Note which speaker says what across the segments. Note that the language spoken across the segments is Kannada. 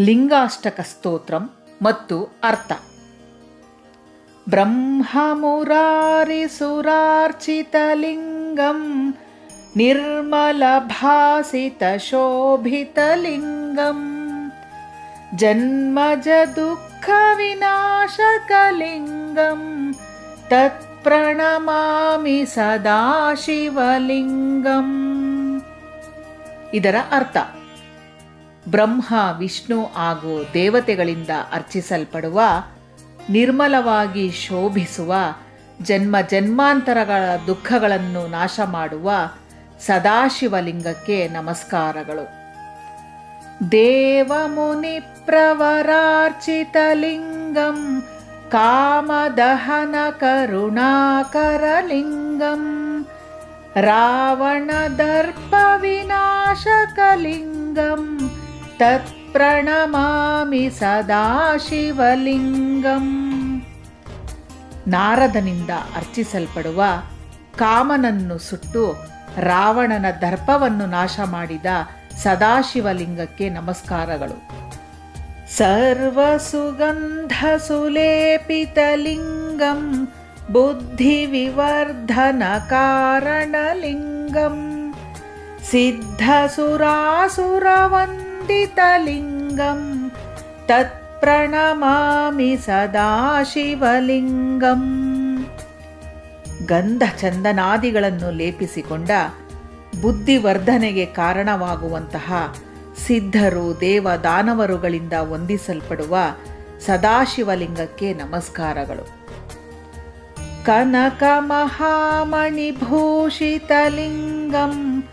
Speaker 1: ಲಿಂಗಾಷ್ಟಕ ಸ್ತೋತ್ರಂ ಮತ್ತು ಅರ್ಥ. ಬ್ರಹ್ಮಮುರಾರಿಸುರಾರ್ಚಿತಲಿಂಗಂ ಲಿಂಗಂ ಜನ್ಮಜ ದುಃಖವಿನಾಶಕಲಿಂಗಂ ತತ್ಪ್ರಣಮಾಮಿ ಸದಾಶಿವಲಿಂಗಂ ಇದರ ಅರ್ಥ. ಬ್ರಹ್ಮ, ವಿಷ್ಣು ಹಾಗೂ ದೇವತೆಗಳಿಂದ ಅರ್ಚಿಸಲ್ಪಡುವ, ನಿರ್ಮಲವಾಗಿ ಶೋಭಿಸುವ, ಜನ್ಮ ಜನ್ಮಾಂತರಗಳ ದುಃಖಗಳನ್ನು ನಾಶ ಮಾಡುವ ಸದಾಶಿವಲಿಂಗಕ್ಕೆ ನಮಸ್ಕಾರಗಳು. ದೇವಮುನಿ ಪ್ರವರಾರ್ಚಿತಲಿಂಗಂ ಕಾಮದಹನ ಕರುಣಾಕರಲಿಂಗಂ ರಾವಣದರ್ಪವಿನಾಶಕಲಿಂಗಂ ತತ್ಪ್ರಣಮಾಮಿ ಸದಾಶಿವಲಿಂಗಂ ನಾರದನಿಂದ ಅರ್ಚಿಸಲ್ಪಡುವ ಕಾಮನನ್ನು ಸುಟ್ಟು ರಾವಣನ ದರ್ಪವನ್ನು ನಾಶ ಮಾಡಿದ ಸದಾಶಿವಲಿಂಗಕ್ಕೆ ನಮಸ್ಕಾರಗಳು. ಸರ್ವಸುಗಂಧಸುಲೇಪಿತಲಿಂಗಂ, ಬುದ್ಧಿವಿವರ್ಧನಕಾರಣಲಿಂಗಂ. ಸಿದ್ಧಸುರಾಸುರವಂದಿತಲಿಂಗಂ ತತ್ಪ್ರಣಮಾಮಿ ಸದಾಶಿವಲಿಂಗಂ. ಗಂಧ ಚಂದನಾದಿಗಳನ್ನು ಲೇಪಿಸಿಕೊಂಡ ಬುದ್ಧಿವರ್ಧನೆಗೆ ಕಾರಣವಾಗುವಂತಹ ಸಿದ್ಧರು ದೇವ ದಾನವರುಗಳಿಂದ ವಂದಿಸಲ್ಪಡುವ ಸದಾಶಿವಲಿಂಗಕ್ಕೆ ನಮಸ್ಕಾರಗಳು. ಕನಕ ಮಹಾಮಣಿಭೂಷಿತಲಿಂಗಂ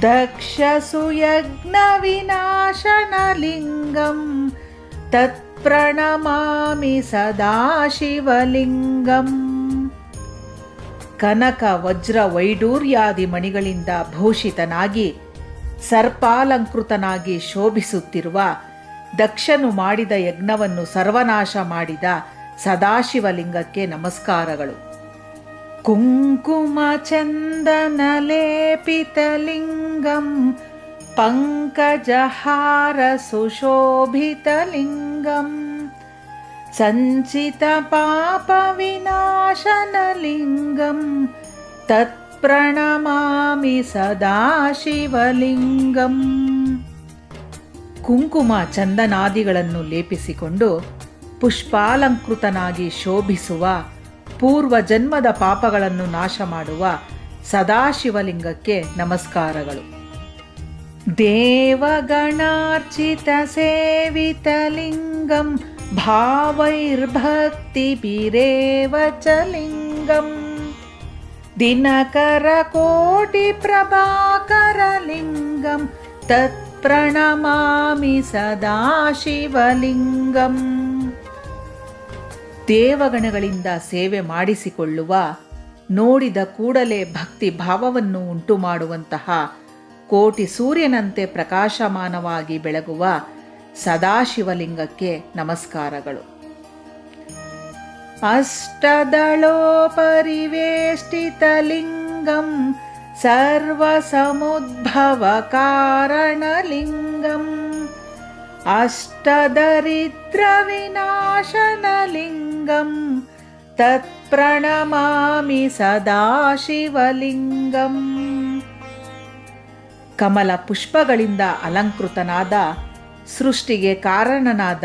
Speaker 1: ದಕ್ಷಸುಯಜ್ಞ ವಿನಾಶನಲಿಂಗಂ ತತ್ಪ್ರಣಮಾಮಿ ಸದಾಶಿವಲಿಂಗಂ ಕನಕ ವಜ್ರ ವೈಡೂರ್ಯಾದಿ ಮಣಿಗಳಿಂದ ಭೂಷಿತನಾಗಿ ಸರ್ಪಾಲಂಕೃತನಾಗಿ ಶೋಭಿಸುತ್ತಿರುವ ದಕ್ಷನು ಮಾಡಿದ ಯಜ್ಞವನ್ನು ಸರ್ವನಾಶ ಮಾಡಿದ ಸದಾಶಿವಲಿಂಗಕ್ಕೆ ನಮಸ್ಕಾರಗಳು. ಕುಂಕುಮ ಚಂದನ ಲೇಪಿತಲಿಂಗಂ ಪಂಕಜಹಾರ ಸುಶೋಭಿತಲಿಂಗಂ ಸಂಚಿತ ಪಾಪ ವಿನಾಶನಲಿಂಗಂ ತತ್ಪ್ರಣಮಾಮಿ ಸದಾಶಿವಲಿಂಗಂ. ಕುಂಕುಮ ಚಂದನಾದಿಗಳನ್ನು ಲೇಪಿಸಿಕೊಂಡು ಪುಷ್ಪಾಲಂಕೃತನಾಗಿ ಶೋಭಿಸುವ, ಪೂರ್ವ ಜನ್ಮದ ಪಾಪಗಳನ್ನು ನಾಶ ಮಾಡುವ ಸದಾಶಿವಲಿಂಗಕ್ಕೆ ನಮಸ್ಕಾರಗಳು. ದೇವಗಣಾರ್ಚಿತ ಸೇವಿತಲಿಂಗಂ ಭಾವೈರ್ಭಕ್ತಿ ಲಿಂಗಂ. ದಿನಕರ ಕೋಟಿ ಪ್ರಭಾಕರಲಿಂಗಂ ತತ್ಪ್ರಣಮಾಮಿ ಸದಾಶಿವಲಿಂಗಂ. ದೇವಗಣಗಳಿಂದ ಸೇವೆ ಮಾಡಿಸಿಕೊಳ್ಳುವ, ನೋಡಿದ ಕೂಡಲೇ ಭಕ್ತಿ ಭಾವವನ್ನು ಉಂಟು ಮಾಡುವಂತಹ ಕೋಟಿ ಸೂರ್ಯನಂತೆ ಪ್ರಕಾಶಮಾನವಾಗಿ ಬೆಳಗುವ ಸದಾಶಿವಲಿಂಗಕ್ಕೆ ನಮಸ್ಕಾರಗಳು. ಅಷ್ಟದಳೋಪರಿವೇಷ್ಟಿತಲಿಂಗಂ ಸರ್ವಸಮುದ್ಭವಕಾರಣಲಿಂಗಂ. ಅಷ್ಟದರಿದ್ರವಿನಾಶನಲಿಂಗಂ ತತ್ಪ್ರಣಮಾಮಿ ಸದಾಶಿವಲಿಂಗಂ. ಕಮಲ ಪುಷ್ಪಗಳಿಂದ ಅಲಂಕೃತನಾದ, ಸೃಷ್ಟಿಗೆ ಕಾರಣನಾದ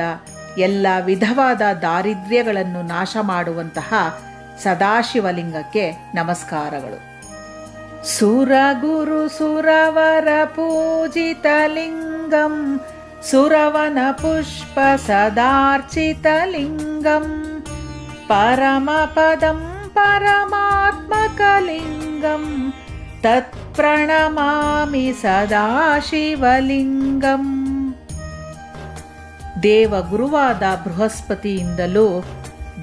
Speaker 1: ಎಲ್ಲ ವಿಧವಾದ ದಾರಿದ್ರ್ಯಗಳನ್ನು ನಾಶ ಮಾಡುವಂತಹ ಸದಾಶಿವಲಿಂಗಕ್ಕೆ ನಮಸ್ಕಾರಗಳು. ಸುರಗುರು ಸುರವರ ಪೂಜಿತಲಿಂಗಂ ಸುರವನ ಪುಷ್ಪ ಸದಾರ್ಚಿತಲಿಂಗಂ, ಪರಮಪದಂ ಪರಮಾತ್ಮಕಲಿಂಗಂ, ತತ್ಪ್ರಣಮಾಮಿ ಸದಾಶಿವಲಿಂಗಂ. ದೇವಗುರುವಾದ ಬೃಹಸ್ಪತಿಯಿಂದಲೂ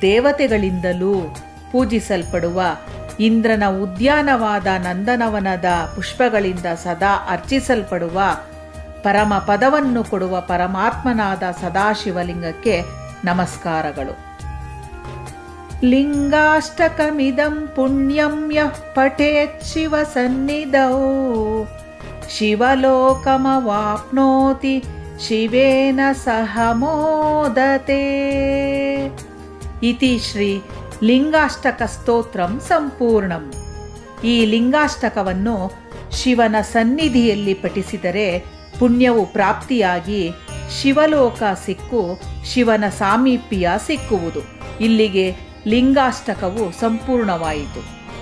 Speaker 1: ದೇವತೆಗಳಿಂದಲೂ ಪೂಜಿಸಲ್ಪಡುವ ಇಂದ್ರನ ಉದ್ಯಾನವಾದ ನಂದನವನದ ಪುಷ್ಪಗಳಿಂದ ಸದಾ ಅರ್ಚಿಸಲ್ಪಡುವ ಪರಮ ಪದವನ್ನು ಕೊಡುವ ಪರಮಾತ್ಮನಾದ ಸದಾಶಿವಲಿಂಗಕ್ಕೆ ನಮಸ್ಕಾರಗಳು. ಲಿಂಗಾಷ್ಟಕಮಿದಂ ಪುಣ್ಯಂ ಯಃ ಪಠೇತ್ ಶಿವಸನ್ನಿಧೌ ಶಿವಲೋಕಮವಾಪ್ನೋತಿ ಶಿವೇನ ಸಹ ಮೋದತೆ. ಇತಿ ಶ್ರೀ ಲಿಂಗಾಷ್ಟಕ ಸ್ತೋತ್ರಂ ಸಂಪೂರ್ಣಂ. ಈ ಲಿಂಗಾಷ್ಟಕವನ್ನು ಶಿವನ ಸನ್ನಿಧಿಯಲ್ಲಿ ಪಠಿಸಿದರೆ ಪುಣ್ಯವು ಪ್ರಾಪ್ತಿಯಾಗಿ ಶಿವಲೋಕ ಸಿಕ್ಕು ಶಿವನ ಸಾಮೀಪ್ಯ ಸಿಕ್ಕುವುದು. ಇಲ್ಲಿಗೆ ಲಿಂಗಾಷ್ಟಕವು ಸಂಪೂರ್ಣವಾಯಿತು.